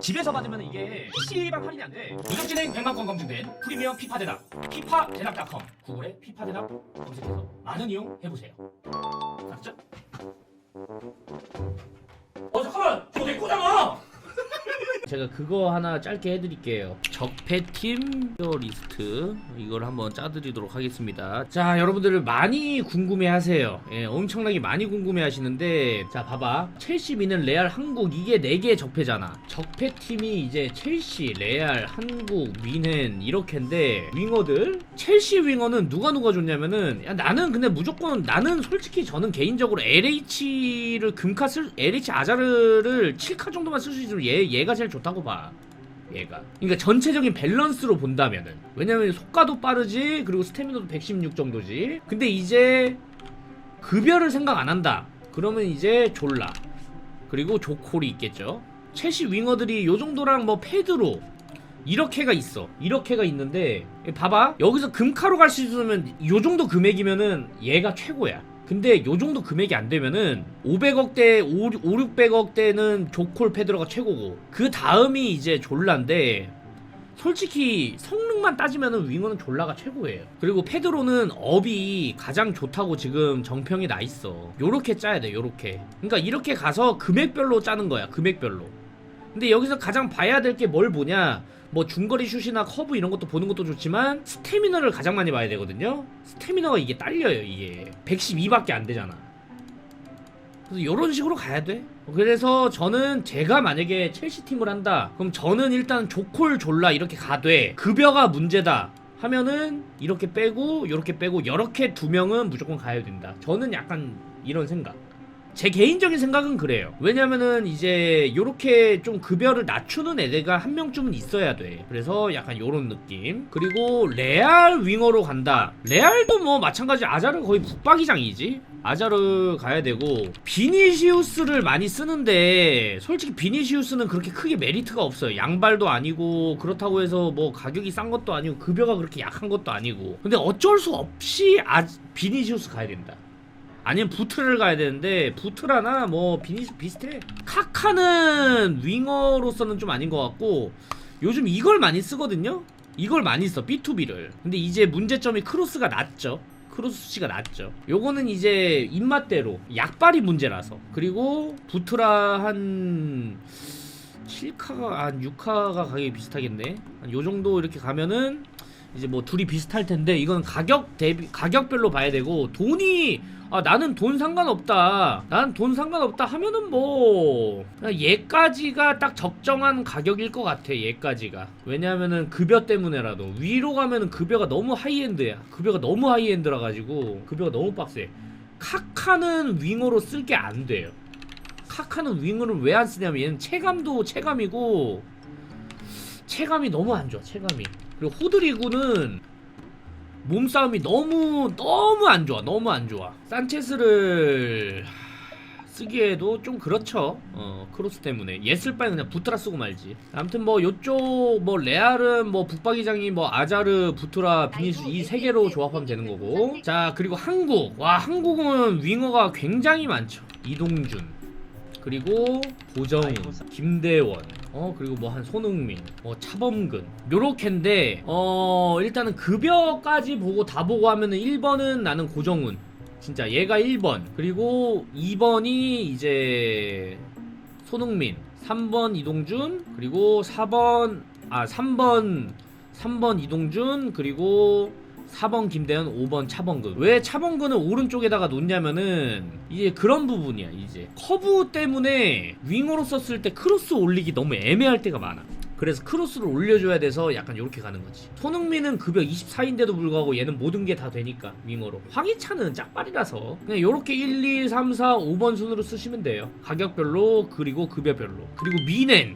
집에서 받으면 이게 PC방 할인이 안 돼. 누적 진행 100만 건 검증된 프리미엄 피파 대납 피파 대납닷컴 구글에 피파 대납 검색해서 많은 이용 해보세요. 알았죠? 어 잠깐만 저거 내 거잖아. 제가 그거 하나 짧게 해드릴게요. 적폐팀 표 리스트 이걸 한번 짜드리도록 하겠습니다. 자, 여러분들 많이 궁금해하세요. 예, 엄청나게 많이 궁금해하시는데 자, 봐봐. 첼시, 미는 레알, 한국 이게 네 개의 적폐잖아. 적폐팀이 이제 첼시, 레알, 한국, 미는 이렇게인데 윙어들 첼시 윙어는 누가 누가 줬냐면은 야, 나는 근데 무조건 나는 솔직히 저는 개인적으로 LH를 금카 쓸 LH 아자르를 7카 정도만 쓸 수 있으면 얘 얘가 제일 좋다고 봐. 얘가. 그러니까 전체적인 밸런스로 본다면은 왜냐면 속가도 빠르지 그리고 스태미너도 116 정도지. 근데 이제 급여를 생각 안 한다. 그러면 이제 졸라. 그리고 조콜이 있겠죠. 첼시 윙어들이 요 정도랑 뭐 페드로 이렇게가 있어. 이렇게가 있는데 봐봐. 여기서 금카로 갈 수 있으면 요 정도 금액이면은 얘가 최고야. 근데 요 정도 금액이 안 되면은 500억대, 5, 600억대는 조콜 페드로가 최고고 그 다음이 이제 졸라인데 솔직히 성능만 따지면은 윙어는 졸라가 최고예요. 그리고 페드로는 업이 가장 좋다고 지금 정평이 나 있어. 요렇게 짜야 돼, 요렇게. 그러니까 이렇게 가서 금액별로 짜는 거야, 금액별로. 근데 여기서 가장 봐야 될 게 뭘 보냐? 뭐 중거리 슛이나 커브 이런 것도 보는 것도 좋지만 스태미너를 가장 많이 봐야 되거든요. 스태미너가 이게 딸려요, 이게. 112밖에 안 되잖아. 그래서 이런 식으로 가야 돼. 그래서 저는 제가 만약에 첼시 팀을 한다. 그럼 저는 일단 조콜 졸라 이렇게 가되 급여가 문제다. 하면은 이렇게 빼고 이렇게 빼고 이렇게 두 명은 무조건 가야 된다. 저는 약간 이런 생각. 제 개인적인 생각은 그래요. 왜냐면은 이제 요렇게 좀 급여를 낮추는 애들가 한 명쯤은 있어야 돼. 그래서 약간 요런 느낌. 그리고 레알 윙어로 간다. 레알도 뭐 마찬가지 아자르 거의 붙박이장이지. 아자르 가야 되고 비니시우스를 많이 쓰는데 솔직히 비니시우스는 그렇게 크게 메리트가 없어요. 양발도 아니고 그렇다고 해서 뭐 가격이 싼 것도 아니고 급여가 그렇게 약한 것도 아니고. 근데 어쩔 수 없이 아 비니시우스 가야 된다. 아니면 부트를 가야 되는데 부트라나 뭐 비니스 비슷해. 카카는 윙어로서는 좀 아닌 것 같고 요즘 이걸 많이 쓰거든요. 이걸 많이 써 B2B를. 근데 이제 문제점이 크로스가 낮죠. 크로스 수치가 낮죠. 요거는 이제 입맛대로 약발이 문제라서. 그리고 부트라 한 7카가 한 6카가 가격이 비슷하겠네. 한 요 정도 이렇게 가면은 이제 뭐 둘이 비슷할 텐데 이건 가격 대비 가격별로 봐야 되고 돈이 아 나는 돈 상관없다. 나는 돈 상관없다 하면은 뭐 얘까지가 딱 적정한 가격일 것 같아 얘까지가. 왜냐하면은 급여 때문에라도. 위로 가면은 급여가 너무 하이엔드야. 급여가 너무 하이엔드라 가지고 급여가 너무 빡세. 카카는 윙어로 쓸 게 안 돼요. 카카는 윙어를 왜 안 쓰냐면 얘는 체감도 체감이고 체감이 너무 안 좋아 체감이 그리고 호드리구는 몸싸움이 너무 너무 안 좋아 너무 안 좋아. 산체스를 하, 쓰기에도 좀 그렇죠. 어 크로스 때문에. 얘쓸 바에 그냥 부트라 쓰고 말지. 아무튼 뭐 요쪽 뭐 레알은 뭐 북박이장이 뭐 아자르 부트라 비니스 이 세 개로 조합하면 되는 거고. 자 그리고 한국. 와 한국은 윙어가 굉장히 많죠. 이동준 그리고 고정훈, 김대원, 어 그리고 뭐 한 손흥민, 뭐 차범근. 요렇게인데 어 일단은 급여까지 보고 다 보고 하면은 1번은 나는 고정훈, 진짜 얘가 1번. 그리고 2번이 이제 손흥민, 3번 이동준 그리고 4번 아 3번 3번 이동준 그리고 4번 김대현, 5번 차범근. 왜 차범근을 오른쪽에다가 놓냐면은 이제 그런 부분이야, 이제. 커브 때문에 윙어로 썼을 때 크로스 올리기 너무 애매할 때가 많아. 그래서 크로스를 올려줘야 돼서 약간 이렇게 가는 거지. 손흥민은 급여 24인데도 불구하고 얘는 모든 게 다 되니까 윙어로. 황희찬은 짝발이라서 그냥 이렇게 1, 2, 3, 4, 5번 순으로 쓰시면 돼요. 가격별로 그리고 급여별로. 그리고 미넨.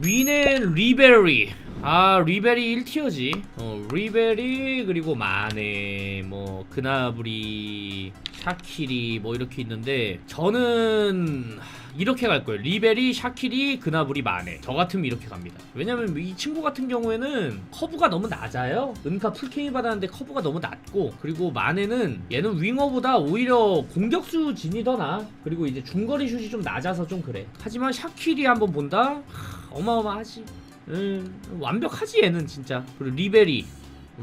미넨 리베리. 아 리베리 1티어지. 어 리베리 그리고 마네 뭐 그나브리 샤키리 뭐 이렇게 있는데 저는 이렇게 갈 거예요. 리베리 샤키리 그나브리 마네. 저 같으면 이렇게 갑니다. 왜냐면 이 친구 같은 경우에는 커브가 너무 낮아요. 은카 풀케이 받았는데 커브가 너무 낮고 그리고 마네는 얘는 윙어보다 오히려 공격수 진이 더 나. 그리고 이제 중거리 슛이 좀 낮아서 좀 그래. 하지만 샤키리 한번 본다? 하, 어마어마하지 음, 완벽하지 얘는 진짜. 그리고 리베리.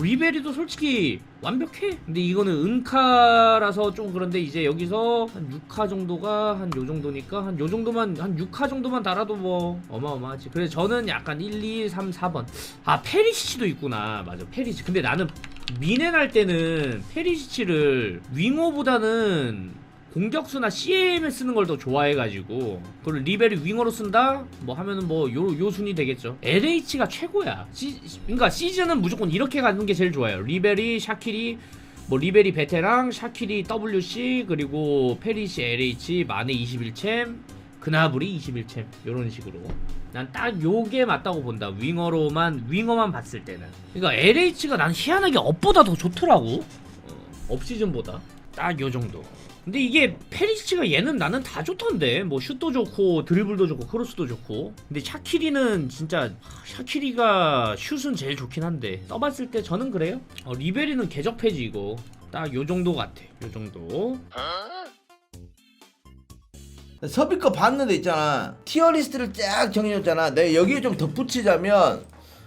리베리도 솔직히 완벽해. 근데 이거는 은카라서 좀 그런데 이제 여기서 한 6카 정도가 한 요 정도니까 한 요 정도만 한 6카 정도만 달아도 뭐 어마어마하지. 그래서 저는 약간 1, 2, 3, 4번. 아 페리시치도 있구나. 맞아 페리시. 근데 나는 미넨 할 때는 페리시치를 윙어보다는 공격수나 CM에 쓰는 걸 더 좋아해가지고 그걸 리벨이 윙어로 쓴다? 뭐 하면은 뭐 요 요 순위 되겠죠. LH가 최고야. 시, 그러니까 시즌은 무조건 이렇게 가는 게 제일 좋아요. 리벨이 샤키리 뭐 리벨이 베테랑 샤키리 WC 그리고 페리시 LH 마네 21챔 그나브리 21챔. 요런 식으로. 난 딱 요게 맞다고 본다. 윙어로만 윙어만 봤을 때는. 그러니까 LH가 난 희한하게 업보다 더 좋더라고. 어, 업 시즌보다. 딱 요 정도 근데 이게 페리시치가 얘는 나는 다 좋던데. 뭐 슛도 좋고 드리블도 좋고 크로스도 좋고. 근데 샤키리는 진짜 샤키리가 슛은 제일 좋긴 한데. 써봤을 때 저는 그래요. 어, 리베리는 개적 패지 이거. 딱 요 정도 같아. 요 정도. 섭이 거 봤는데 있잖아. 티어 리스트를 쫙 정해줬잖아. 내가 여기에 좀 덧붙이자면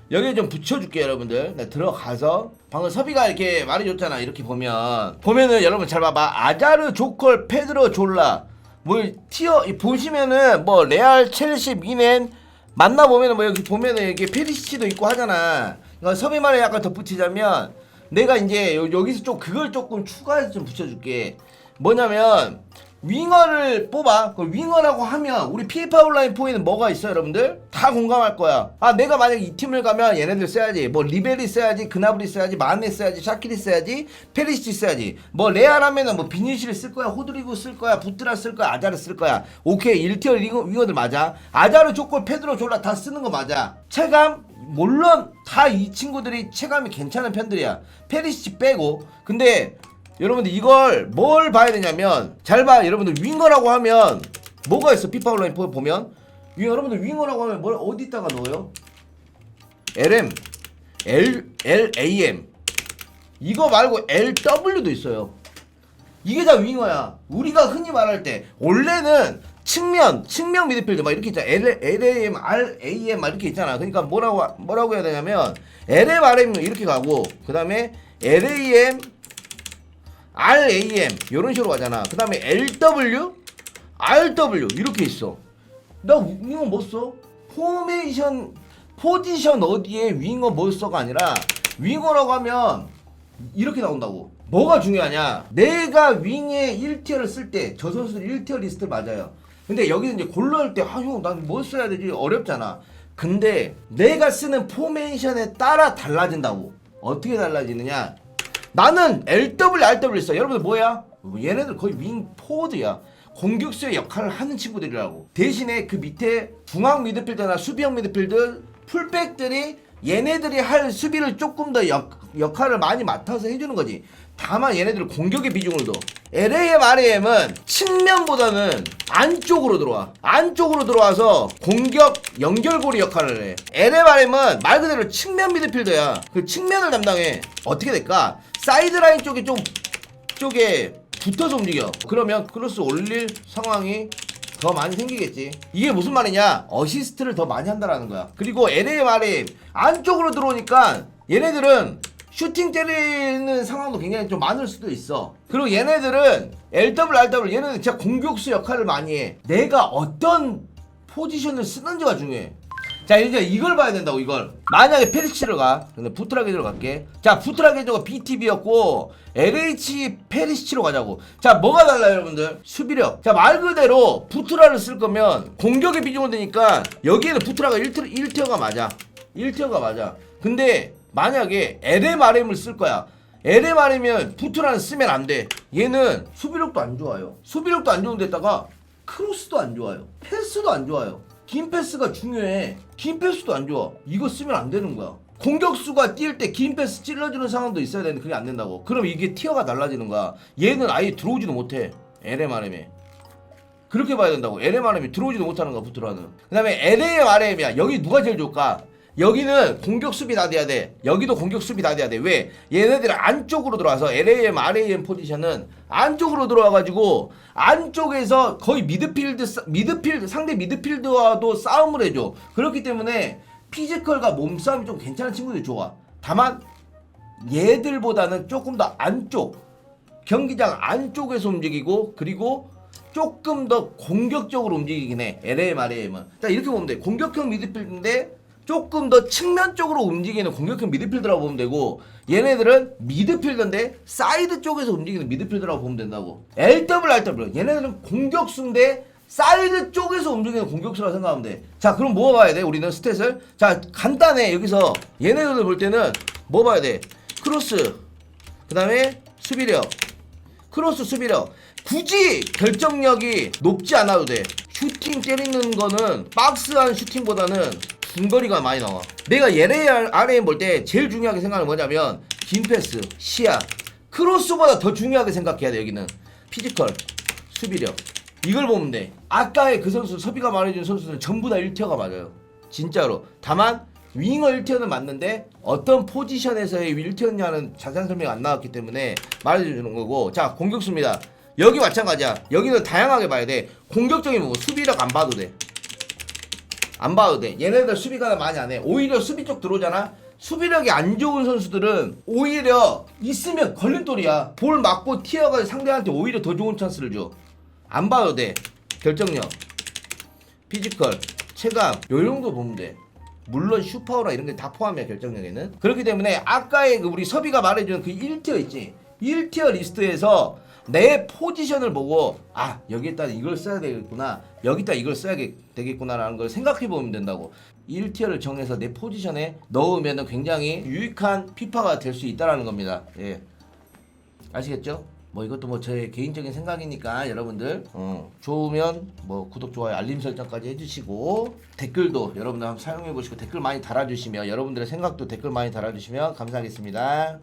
여기에 좀 붙여줄게 여러분들. 내가 들어가서 방금 섭이가 이렇게 말해줬잖아 이렇게 보면. 보면은 여러분 잘 봐봐. 아자르 조컬 페드로 졸라. 뭐 티어 이 보시면은 뭐 레알 첼시 미넨 만나보면은 뭐 여기 보면은 여기 페리시치도 있고 하잖아. 그러니까 섭이 말에 약간 덧붙이자면 내가 이제 요- 여기서 좀 그걸 조금 추가해서 좀 붙여줄게. 뭐냐면 윙어를 뽑아. 그 윙어라고 하면 우리 피파 온라인 포에는 뭐가 있어, 여러분들? 다 공감할 거야. 아, 내가 만약 이 팀을 가면 얘네들 써야지. 뭐 리베리 써야지, 그나브리 써야지, 마네 써야지, 샤키리 써야지, 페리시치 써야지. 뭐 레알 하면은 뭐 비니시를 쓸 거야, 호드리고 쓸 거야, 부트라 쓸 거야, 아자르 쓸 거야. 오케이, 1티어 윙어, 윙어 들 맞아. 아자르, 조콜, 페드로, 졸라 다 쓰는 거 맞아. 체감 물론 다 이 친구들이 체감이 괜찮은 편들이야. 페리시치 빼고. 근데 여러분들 이걸 뭘 봐야 되냐면 잘 봐. 여러분들 윙어라고 하면 뭐가 있어? 피파 온라인 보- 보면 윙 여러분들 윙어라고 하면 뭘 어디다가 넣어요? LM L LAM 이거 말고 LW도 있어요. 이게 다 윙어야. 우리가 흔히 말할 때 원래는 측면, 측면 미드필드 막 이렇게 있잖아. L, LAM, RAM 막 이렇게 있잖아. 그러니까 뭐라고 뭐라고 해야 되냐면 LM, RM 이렇게 가고 그 다음에 LAM, RAM 이런 식으로 가잖아. 그 다음에 LW, RW 이렇게 있어. 나 윙어 뭐 써? 포메이션 포지션 어디에 윙어 뭐 써가 아니라 윙어라고 하면 이렇게 나온다고. 뭐가 중요하냐? 내가 윙에 1티어를 쓸 때 저 선수 1티어 리스트 맞아요. 근데 여기서 이제 골라올 때, 아, 형, 난 뭐 써야 되지? 어렵잖아. 근데 내가 쓰는 포메이션에 따라 달라진다고. 어떻게 달라지느냐? 나는 LW, RW 써. 여러분들 뭐야? 얘네들 거의 윙 포워드야. 공격수의 역할을 하는 친구들이라고. 대신에 그 밑에 중앙 미드필더나 수비형 미드필더, 풀백들이 얘네들이 할 수비를 조금 더 역, 역할을 많이 맡아서 해주는 거지. 다만 얘네들은 공격의 비중을 둬. LAM, RAM은 측면보다는 안쪽으로 들어와. 안쪽으로 들어와서 공격 연결고리 역할을 해. LMRM은 말 그대로 측면 미드필더야. 그 측면을 담당해. 어떻게 될까? 사이드라인 쪽이 좀 쪽에 붙어서 움직여. 그러면 크로스 올릴 상황이 더 많이 생기겠지. 이게 무슨 말이냐? 어시스트를 더 많이 한다라는 거야. 그리고 LAMR이 안쪽으로 들어오니까 얘네들은 슈팅 때리는 상황도 굉장히 좀 많을 수도 있어. 그리고 얘네들은 LW, RW 얘네는 진짜 공격수 역할을 많이 해. 내가 어떤 포지션을 쓰는지가 중요해. 자 이제 이걸 봐야 된다고 이걸. 만약에 페리치를 가. 근데 부트라게즈로 갈게. 자 부트라게즈가 BTB였고 LH 페리시치로 가자고. 자 뭐가 달라요 여러분들? 수비력. 자 말 그대로 부트라를 쓸 거면 공격의 비중을 되니까 여기에는 부트라가 1티, 1티어가 맞아. 1티어가 맞아. 근데 만약에 LMRM을 쓸 거야 LMR이면 부트라는 쓰면 안 돼 얘는 수비력도 안 좋아요 수비력도 안 좋은 데다가 크로스도 안 좋아요 패스도 안 좋아요 긴 패스가 중요해. 긴 패스도 안 좋아. 이거 쓰면 안 되는 거야. 공격수가 뛸 때 긴 패스 찔러주는 상황도 있어야 되는데 그게 안 된다고. 그럼 이게 티어가 달라지는 거야. 얘는 아예 들어오지도 못해. LMRM에. 그렇게 봐야 된다고. LMRM이 들어오지도 못하는 거야, 부트라는. 그 다음에 LMRM이야. 여기 누가 제일 좋을까? 여기는 공격 수비 다 돼야 돼. 여기도 공격 수비 다 돼야 돼. 왜? 얘네들은 안쪽으로 들어와서 LAM, RAM 포지션은 안쪽으로 들어와가지고 안쪽에서 거의 미드필드, 싸- 미드필드, 상대 미드필드와도 싸움을 해줘. 그렇기 때문에 피지컬과 몸싸움이 좀 괜찮은 친구들이 좋아. 다만 얘들보다는 조금 더 안쪽, 경기장 안쪽에서 움직이고 그리고 조금 더 공격적으로 움직이긴 해. LAM, RAM은. 자, 이렇게 보면 돼. 공격형 미드필드인데 조금 더 측면 쪽으로 움직이는 공격형 미드필드라고 보면 되고 얘네들은 미드필드인데 사이드 쪽에서 움직이는 미드필드라고 보면 된다고. LW, RW. 얘네들은 공격수인데 사이드 쪽에서 움직이는 공격수라고 생각하면 돼. 자, 그럼 뭐 봐야 돼? 우리는 스탯을. 자, 간단해. 여기서 얘네들 볼 때는 뭐 봐야 돼? 크로스. 그 다음에 수비력. 크로스 수비력 굳이 결정력이 높지 않아도 돼 슈팅 때리는 거는 박스한 슈팅보다는 중거리가 많이 나와. 내가 얘네 아래에 볼 때 제일 중요하게 생각하는 뭐냐면 긴 패스 시야. 크로스보다 더 중요하게 생각해야 돼 여기는. 피지컬 수비력. 이걸 보면 돼. 아까의 그 선수 서비가 말해준 선수는 전부 다 1티어가 맞아요. 진짜로. 다만 윙어 1티어는 맞는데 어떤 포지션에서의 1티어냐는 자세한 설명이 안 나왔기 때문에 말해주는 거고. 자 공격수입니다. 여기 마찬가지야. 여기는 다양하게 봐야 돼. 공격적인 뭐 수비력 안 봐도 돼 안 봐도 돼 얘네들 수비가 많이 안 해 오히려 수비 쪽 들어오잖아 수비력이 안 좋은 선수들은 오히려 있으면 걸림돌이야 볼 맞고 티어가 상대한테 오히려 더 좋은 찬스를 줘 안 봐도 돼 결정력 피지컬, 체감 요 정도 보면 돼. 물론 슈퍼우라 이런 게 다 포함이야 결정력에는. 그렇기 때문에 아까의 그 우리 서비가 말해준 그 1티어 있지. 1티어 리스트에서 내 포지션을 보고 아 여기에다 이걸 써야 되겠구나 여기다 이걸 써야 되겠구나라는 걸 생각해 보면 된다고 1티어를 정해서 내 포지션에 넣으면 굉장히 유익한 피파가 될 수 있다라는 겁니다 예 아시겠죠? 뭐 이것도 뭐 제 개인적인 생각이니까 여러분들 어, 좋으면 뭐 구독 좋아요 알림 설정까지 해주시고 댓글도 여러분들 한번 사용해 보시고 댓글 많이 달아주시면 여러분들의 생각도 댓글 많이 달아주시면 감사하겠습니다.